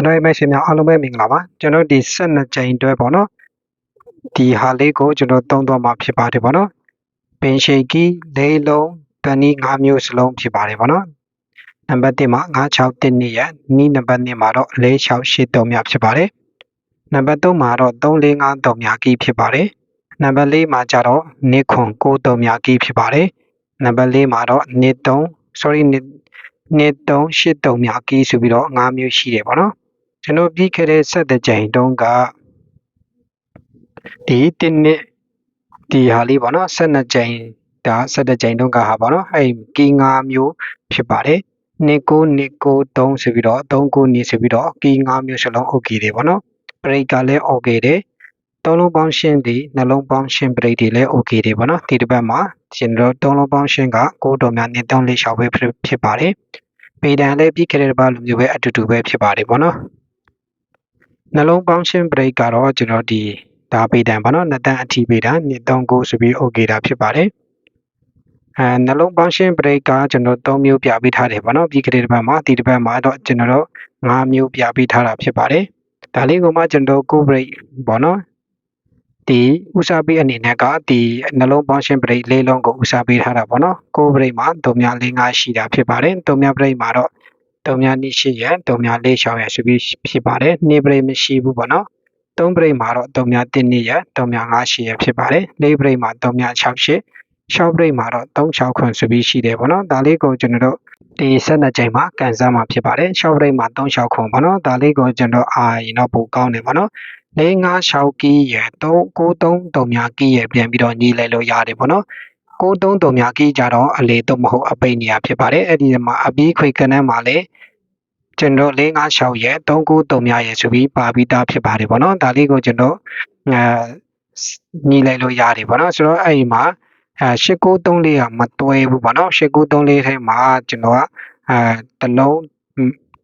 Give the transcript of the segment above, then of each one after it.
ကျွန်တော်ရဲ့မိတ်ဆွေများအားလုံးပဲမင်္ဂလာပါကျွန်တော်ဒီ12ကြိမ်တွဲပေါ့နော်ဒီဟာလေးကိုကျွန်တော်သုံးသွားမှာဖြစ်ပါတယ်ပေါ့နော်ပင်ရှိကီလေးလုံးတနည်း5မျိုးစလုံးဖြစ်ပါတယ်ပေါ့နော်နံပါတ်1မှာ96နှစ်ရဲ့နီးနံပါတ်2မှာတော့4683မြဖြစ်ပါတယ်နံပါတ်3မှာတော့3453မြကီဖြစ်ပါတယ်နံပါတ်4မှာကျတော့နေခွန်93မြကီဖြစ်ပါတယ်နံပါတ်4မှာတော့နေ3 sorry နေနေ383မြကီဆိုပြီးတော့5မျိုးရှိတယ်ပေါ့နော် ကျွန်တော်ပြီးခဲ့တဲ့ဆက်တဲ့ကြိမ်တုန်းကဒီတစ်နှစ်ဒီဟာလေးပေါ့နော်12ကြိမ်ဒါ12ကြိမ်တုန်းကဟာပေါ့နော်အဲ့ကီ9မျိုးဖြစ်ပါတယ်နေကိုနေကို3ဆိုပြီးတော့3ကိုနေဆိုပြီးတော့ကီ9မျိုးစလုံး okay တွေပေါ့နော်ဘရိတ်ကလည်း okay တယ်သုံးလုံးပေါင်းရှင်းဒီနှလုံးပေါင်းရှင်းဘရိတ်တွေလည်း okay တွေပေါ့နော်ဒီတစ်ပတ်မှာကျွန်တော်သုံးလုံးပေါင်းရှင်းကကိုတော်များနေ3လေးရှောက်ပဲဖြစ်ပါတယ်ပေတံလည်းပြီးခဲ့တဲ့တစ်ပတ်လိုမျိုးပဲအတူတူပဲဖြစ်ပါတယ်ပေါ့နော် နှလုံးပေါင်းရှင်း break ကတော့ကျွန်တော်ဒီဒါပေတံပေါ့နော်နှစ်တန်းအထီပေတံ239ဆိုပြီး okay တာဖြစ်ပါတယ်အဲနှလုံးပေါင်းရှင်း break ကကျွန်တော်3မျိုးပြပေးထားတယ်ပေါ့နော်ပြီးခဲ့တဲ့တစ်ပတ်မှာဒီတစ်ပတ်မှာတော့ကျွန်တော်တို့5မျိုးပြပေးထားတာဖြစ်ပါတယ်ဒါလေးကိုမှကျွန်တော်ကို break ပေါ့နော်ဒီဥစားပေးအနေနဲ့ကဒီနှလုံးပေါင်းရှင်း break လေးလုံးကိုဥစားပေးထားတာပေါ့နော်ကို break မှာ3များ4 5ရှိတာဖြစ်ပါတယ်3များ break မှာတော့ တုံများနိရှိရတုံများလေးရှောင်းရဆိုပြီးဖြစ်ပါတယ်နေပရိမရှိဘူးပေါ့နော်သုံးပရိမှာတော့တုံများ1နှစ်ရတုံများ5ရှိရဖြစ်ပါတယ်လေးပရိမှာတုံများ6ရှိရှောက်ပရိမှာတော့36ခွန်ဆိုပြီးရှိတယ်ပေါ့နော်ဒါလေးကိုကျွန်တော်တို့ဒီ12ကြိမ်မှာကန်ဆယ်မှာဖြစ်ပါတယ်ရှောက်ပရိမှာ36ခွန်ပေါ့နော်ဒါလေးကိုကျွန်တော်အာရင်တော့ပိုကောင်းတယ်ပေါ့နော်၄၅6ကီးရ3 93တုံများကီးရပြန်ပြီးတော့ညီလိုက်လို့ရတယ်ပေါ့နော် ကိုသုံးတုံများကြီးကြတော့အလေတော့မဟုတ်အပိတ်နေရဖြစ်ပါတယ်အဲ့ဒီမှာအပြီးခွေကနန်းမှာလေကျွန်တော်၄၅6ရဲ့39များရဲ့ဆိုပြီးပါပြီးသားဖြစ်ပါတယ်ဗောနော်ဒါလေးကိုကျွန်တော်အဲညီလိုက်လို့ရတယ်ဗောနော်ဆိုတော့အဲ့ဒီမှာအဲ8934ကမတွဲဘူးဗောနော်8934ထဲမှာကျွန်တော်ကအဲတလုံး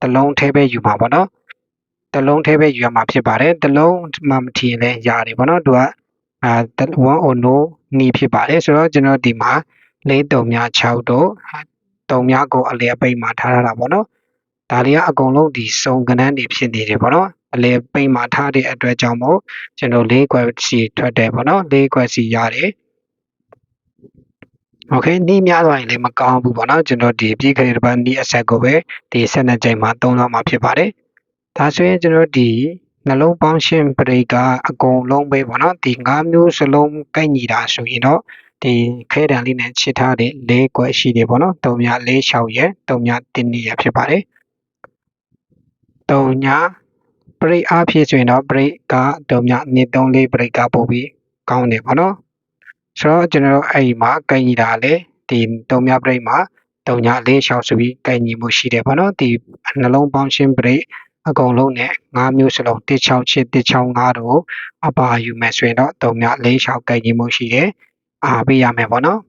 တလုံးထဲပဲယူမှာဗောနော်တလုံးထဲပဲယူရမှာဖြစ်ပါတယ်တလုံးမှမထီရင်လည်းရတယ်ဗောနော်သူက အဲ1 or no နီးဖြစ်ပါတယ်ဆိုတော့ကျွန်တော်ဒီမှာ၄တုံများ6တို့တုံများကိုအလဲအပိတ်မှာထားရတာပေါ့နော်ဒါတွေကအကုန်လုံးဒီစုံကနန်းတွေဖြစ်နေတယ်ပေါ့နော်အလဲပိတ်မှာထားတဲ့အတွက်ကြောင့်မို့ကျွန်တော်၄ခွက်စီထွက်တယ်ပေါ့နော်၄ခွက်စီရတယ်โอเคနီးများသွားရင်လည်းမကောင်းဘူးပေါ့နော်ကျွန်တော်ဒီပြီးခဲ့တဲ့ဘက်နီးအဆက်ကိုပဲဒီ12ချိန်မှာသုံးတော့မှာဖြစ်ပါတယ်ဒါဆိုရင်ကျွန်တော်ဒီ နှလုံးပေါင်းရှင်းပရိတ်ကအကုန်လုံးပဲပေါ့နော်ဒီ၅မျိုးစလုံးကိုက်ညီတာဆိုရင်တော့ဒီခဲတံလေးနဲ့ချစ်ထားတဲ့၄ကွက်ရှိတယ်ပေါ့နော်၃မြ၄၆ရက်၃မြတင်းနေရဖြစ်ပါတယ်၃ညပရိတ်အားဖြည့်ဆိုရင်တော့ပရိတ်က၃မြနေ၃လေးပရိတ်ကပို့ပြီးကောင်းတယ်ပေါ့နော်ဆိုတော့ကျွန်တော်တို့အဲ့ဒီမှာကိုက်ညီတာလေဒီ၃မြပရိတ်မှာ၃ည၄၆ဆိုပြီးကိုက်ညီမှုရှိတယ်ပေါ့နော်ဒီနှလုံးပေါင်းရှင်းပရိတ် အကုန်လုံးနဲ့၅မျိုးစလုံး168 165တို့အပါယူမယ်ဆိုရင်တော့3မြ46ကြိုက်ကြီးမှုရှိတယ်အားပေးရမယ်ပေါ့နော်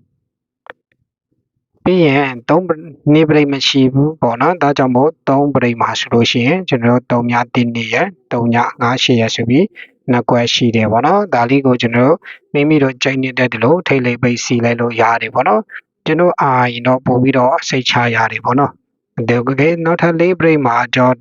ပြီးရင်3နေပရိတ်မရှိဘူးပေါ့နော်ဒါကြောင့်မို့3ပရိတ်မှာဆိုလို့ရှိရင်ကျွန်တော်တို့3မြ1နေရ3ည9ရှရဆိုပြီးနှစ်ကွက်ရှိတယ်ပေါ့နော်ဒါလေးကိုကျွန်တော်တို့မိမိတို့ကြိုက်နေတဲ့ဒီလိုထိတ်လေးပိတ်စီလိုက်လို့ရတယ်ပေါ့နော်ကျွန်တော်အာရင်တော့ပို့ပြီးတော့စိတ်ချရတယ်ပေါ့နော်ဒီကေနောက်ထပ်၄ break မှာတော့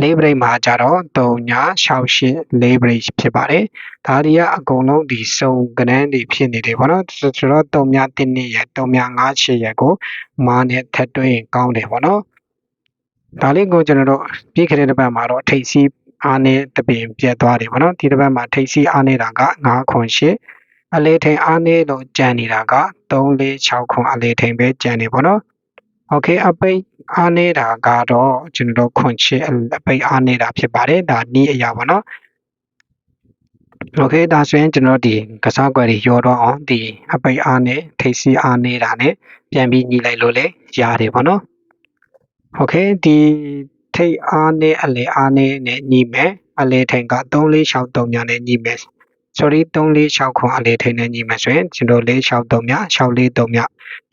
လေးဘရိတ်မှာကြတော့3ညာ6ရှစ်လေးဘရိတ်ဖြစ်ပါတယ်ဒါတွေကအကုန်လုံးဒီစုံကနန်းတွေဖြစ်နေတယ်ပေါ့နော်ဆိုတော့3ညာ1နှစ်ရယ်3ညာ5ရှစ်ရယ်ကိုမာနဲ့ထပ်တွဲရင်ကောင်းတယ်ပေါ့နော်ဒါလေးကိုကျွန်တော်တို့ပြီးခဲ့တဲ့တစ်ပတ်မှာတော့ထိတ်စီအားနဲ့တပင်ပြတ်သွားတယ်ပေါ့နော်ဒီတစ်ပတ်မှာထိတ်စီအားနေတာက9ခွန်ရှစ်အလေးထိန်အားနည်းလို့ကြံနေတာက3 4 6ခွန်အလေးထိန်ပဲကြံနေပေါ့နော် Okay အပိတ် အားနေတာကတော့ကျွန်တော်တို့ခွန်ချစ်အပိတ်အားနေတာဖြစ်ပါတယ်ဒါနီးအရာပါနော်โอเคဒါဆိုရင်ကျွန်တော်ဒီကစားကွက်တွေရောတော့အောင်ဒီအပိတ်အားနဲ့ထိပ်စီးအားနေတာနဲ့ပြန်ပြီးညီလိုက်လို့လေရတယ်ပေါ့နော်โอเคဒီထိပ်အားနဲ့အလဲအားနဲ့ညီမယ်အလဲထိန်က3463ညနဲ့ညီမယ် sorry 346ခွန်အလေးထိန်နဲ့ညီမယ်ဆိုရင်ကျွန်တော်463မြ643မြ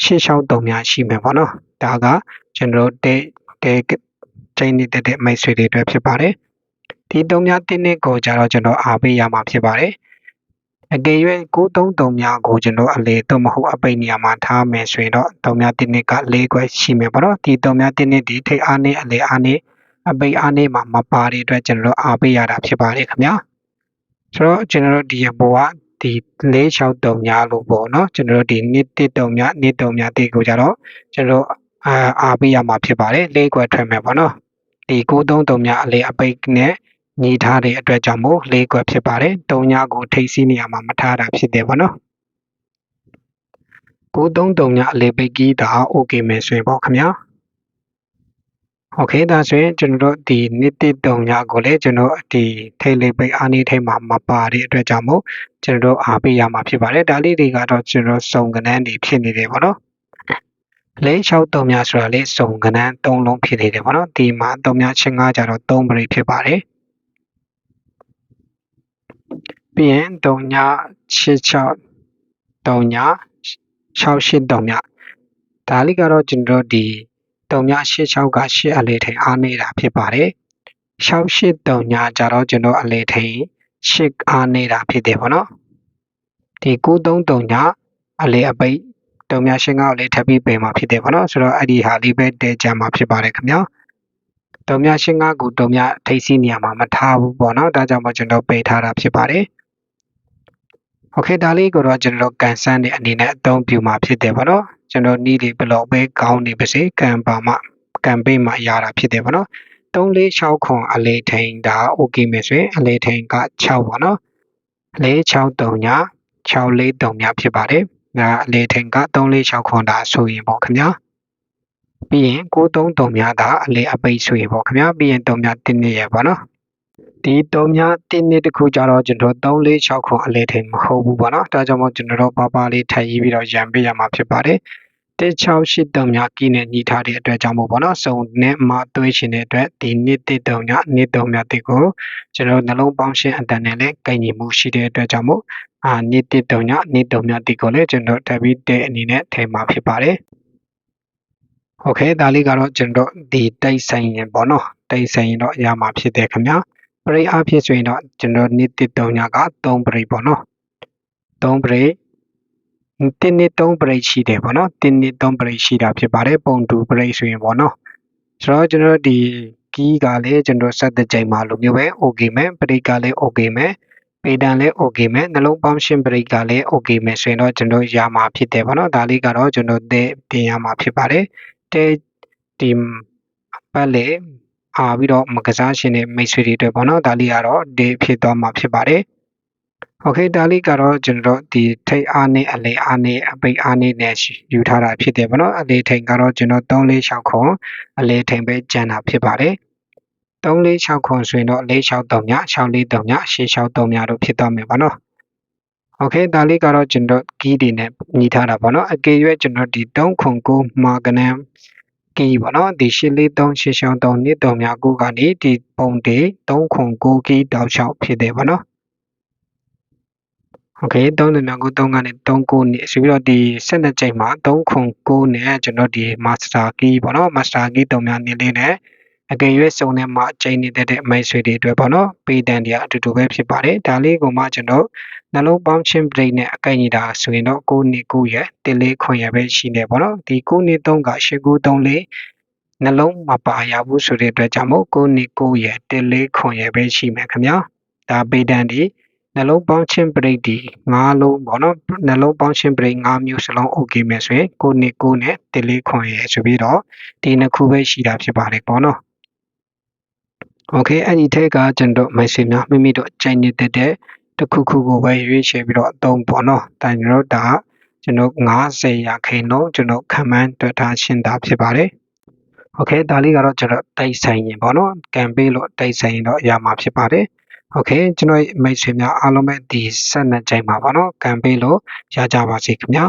863မြရှိမယ်ပေါ့နော်ဒါက ကျွန်တော်တဲ့တဲ့ချိန်နေတဲ့မိတ်ဆွေတွေအတွက်ဖြစ်ပါတယ်ဒီတုံးများတင်းနှစ်ကိုကြတော့ကျွန်တော်အားပေးရမှာဖြစ်ပါတယ်အကယ်၍933များကိုကျွန်တော်အလေတော့မဟုတ်အပိတ်နေရာမှာထားမယ်ဆိုရင်တော့တုံးများတင်းနှစ်က၄ခွဲရှိမယ်ပေါ့နော်ဒီတုံးများတင်းနှစ်ဒီထိတ်အားနဲ့အလေအားနဲ့အပိတ်အားနေမှာမပါတဲ့အတွက်ကျွန်တော်တို့အားပေးရတာဖြစ်ပါတယ်ခင်ဗျာဆိုတော့ကျွန်တော်တို့ဒီဘောကဒီ463ညလို့ပေါ့နော်ကျွန်တော်တို့ဒီနှစ်တစ်တုံညနှစ်တုံညတိကိုကြတော့ကျွန်တော်တို့ အာအားပေးရမှာဖြစ်ပါတယ်လေးခွက်ထွက်မယ်ပေါ့နော်ဒီ933ညအလေးအပိတ်နဲ့ညီထားတဲ့အတွက်ကြောင့်မို့လေးခွက်ဖြစ်ပါတယ်တုံညကိုထိတ်စီးနေရမှာမထားတာဖြစ်တယ်ပေါ့နော်933ညအလေးပိတ်ကြီးတာ okay မယ်ဆိုရင်ပေါ့ခင်ဗျာโอเคဒါဆိုရင်ကျွန်တော်တို့ဒီနှစ်တစ်တုံညကိုလည်းကျွန်တော်ဒီထိတ်လေးပိတ်အားနေထိတ်မှာမပါတဲ့အတွက်ကြောင့်မို့ကျွန်တော်တို့အားပေးရမှာဖြစ်ပါတယ်ဒါလေးတွေကတော့ကျွန်တော်စုံကနန်းတွေဖြစ်နေတယ်ပေါ့နော် လေး6တုံများဆိုတာလေးစုံကနန်း3လုံးဖြစ်နေတယ်ပေါ့နော်ဒီမှာတုံများချင်း5ကြတော့3ပရိဖြစ်ပါတယ်ပြီးရင်တုံညာ66တုံညာ68တုံညာဒါလေးကတော့ကျွန်တော်ဒီတုံညာ86က8အလေးထိန်အားနေတာဖြစ်ပါတယ်68တုံညာကြတော့ကျွန်တော်အလေးထိန်8အားနေတာဖြစ်တယ်ပေါ့နော်ဒီ93တုံညာအလေးအပိတ် တုံညာရှင်းကောက်လေးထပ်ပြီးပင်မှာဖြစ်တယ်ပေါ့နော်ဆိုတော့အဲ့ဒီဟာလေးပဲတဲကြမှာဖြစ်ပါတယ်ခင်ဗျာတုံညာရှင်းကားကိုတုံညာထိတ်စီနေရာမှာမထားဘူးပေါ့နော်ဒါကြောင့်မို့ကျွန်တော်ပိတ်ထားတာဖြစ်ပါတယ်โอเคဒါလေးကိုတော့ကျွန်တော်ကန်ဆန်းတဲ့အနေနဲ့အသုံးပြုမှာဖြစ်တယ်ပေါ့နော်ကျွန်တော်နီးလေးဘလောက်ပဲကောင်းနေပါစေကံပါမှကံပေးမှရတာဖြစ်တယ်ပေါ့နော်346ခွန်အလေးထိန်ဒါโอเคမယ်ဆိုရင်အလေးထိန်က6ပေါ့နော်အလေး63ည643ညဖြစ်ပါတယ် ဒါအလေးထိန်က346ခွန်ဒါဆိုရင်ပေါ့ခင်ဗျာပြီးရင်933များဒါအလေးအပိတ်ဆိုရင်ပေါ့ခင်ဗျာပြီးရင်3များတင်းနေရပါနော်ဒီတုံးများတင်းနှစ်တစ်ခုကြတော့ကျွန်တော်3 4 6ခွန်အလဲထိန်မဟုတ်ဘူးပေါ့နော်ဒါကြောင့်မို့ကျွန်တော်တို့ပါပါလေးထပ်ရေးပြီးတော့ရံပေးရမှာဖြစ်ပါတယ် 168တုံများကီးနဲ့ညီထားတဲ့အတွက်ကြောင့်မို့ပေါ့နော်စုံနဲ့မသွေးရှင်တဲ့အတွက်ဒီနှစ်တစ်တုံများနှစ်တုံများတစ်ကိုကျွန်တော်နှလုံးပေါင်းရှင်းအတန်နဲ့လည်းကင်ညီမှုရှိတဲ့အတွက်ကြောင့်မို့အာနှစ်တစ်တုံများနှစ်တုံများတစ်ကိုလည်းကျွန်တော်တက်ပြီးတဲ့အနေနဲ့ထည့်မှာဖြစ်ပါတယ်โอเคဒါလေးကတော့ကျွန်တော်ဒီတိတ်ဆိုင်ရင်ပေါ့နော်တိတ်ဆိုင်ရင်တော့ရမှာဖြစ်တယ်ခင်ဗျာပရိအားဖြင့်ဆိုရင်တော့ကျွန်တော်နေ့တစ်တုံညက3ပရိပေါ့နော်3ပရိ တင်းနှစ်3ပရိရှိတယ်ပေါ့နော်တင်းနှစ်3ပရိရှိတာဖြစ်ပါတယ်ပုံတူပရိဆိုရင်ပေါ့နော်ဆိုတော့ကျွန်တော်ဒီကီးကလည်းကျွန်တော်ဆက်တဲ့ချိန်မှာလိုမျိုးပဲ okay မယ်ပရိကလည်း okay မယ်ပေတံလည်း okay မယ်နှလုံးပေါင်းရှင်းပရိကလည်း okay မယ်ဆိုရင်တော့ကျွန်တော်ရမှာဖြစ်တယ်ပေါ့နော်ဒါလေးကတော့ကျွန်တော်တဲ့တင်ရမှာဖြစ်ပါတယ်တဲဒီပတ်လေအားပြီးတော့မကစားရှင်တဲ့မိတ်ဆွေတွေအတွက်ပေါ့နော်ဒါလေးကတော့ဒီဖြစ်သွားမှာဖြစ်ပါတယ် Okay ဒါလေးကတော့ကျွန်တော်ဒီထိတ်အားနဲ့အလေအားနဲ့အပိတ်အားနဲ့နဲ့ယူထားတာဖြစ်တယ်ဗောနော်အလေထိန်ကတော့ကျွန်တော်3 4 6ခွန်အလေထိန်ပဲကျန်တာဖြစ်ပါတယ်3 4 6ခွန်ဆိုရင်တော့4 6 3ည6 4 3ည6 6 3ညတို့ဖြစ်သွားမယ်ဗောနော် Okay ဒါလေးကတော့ကျွန်တော် key တွေနဲ့ညီထားတာဗောနော်အကေရွက်ကျွန်တော်ဒီ3ခွန်9မှာကနန်းကီပေါ့နော်ဒီ843 863 239ကနေဒီပုံတွေ309ကီတောက်လျှောက်ဖြစ်တယ်ပေါ့နော် โอเค3တုံများကို3ကနေ3ကိုနှစ်ဆိုပြီးတော့ဒီ12ချိန်မှာ3ခွန်9နဲ့ကျွန်တော်ဒီ master key ပေါ့နော် master key တုံများနေလေးနဲ့အကယ်၍စုံနဲ့မှချိန်နေတဲ့မိုက်ဆွေတွေအတွက်ပေါ့နော်ပေတန်တွေအတူတူပဲဖြစ်ပါတယ်ဒါလေးကိုမှကျွန်တော်နှလုံးပေါင်းချင်းပရိတ်နဲ့အကန့်ကြီးတာဆိုရင်တော့9နှစ်9ရက်1လေးခွန်ရပဲရှိနေပေါ့နော်ဒီ9နှစ်3က8934နှလုံးမပါရဘူးဆိုတဲ့အတွက်ကြောင့်မို့9နှစ်9ရက်1လေးခွန်ရပဲရှိမယ်ခင်ဗျာဒါပေတန်ဒီ နှလုံးပေါင်းချင်းပရိတ်ဒီ9လုံးပေါ့နော်နှလုံးပေါင်းချင်းပရိတ်9မျိုးစလုံး okay မယ်ဆိုရင်9နှစ်9နဲ့1လေးခွန်ရဆိုပြီးတော့ဒီနှစ်ခုပဲရှိတာဖြစ်ပါတယ်ပေါ့နော်โอเคအဲ့ဒီထက်ကကျွန်တော်မိုက်ဆေများမိမိတို့ကြိုက်နေတဲ့တစ်ခုခုကိုပဲရွေးချယ်ပြီးတော့အသုံးပေါ့နော်ဒါကျွန်တော်ဒါကျွန်တော်90ရာခိုင်နှုန်းကျွန်တော်ခံမှန်းတွက်ထားရှင်းတာဖြစ်ပါတယ်โอเคဒါလေးကတော့ကျွန်တော်တိုက်ဆိုင်ရင်ပေါ့နော်ကံပေးလို့တိုက်ဆိုင်ရင်တော့ရမှာဖြစ်ပါတယ် โอเคကျွန်တော်မိတ်ဆွေများအားလုံးပဲဒီဆက်နှစ်ချိန်ပါပေါ့နော်ကံပေးလို့ရကြပါစေခင်ဗျာ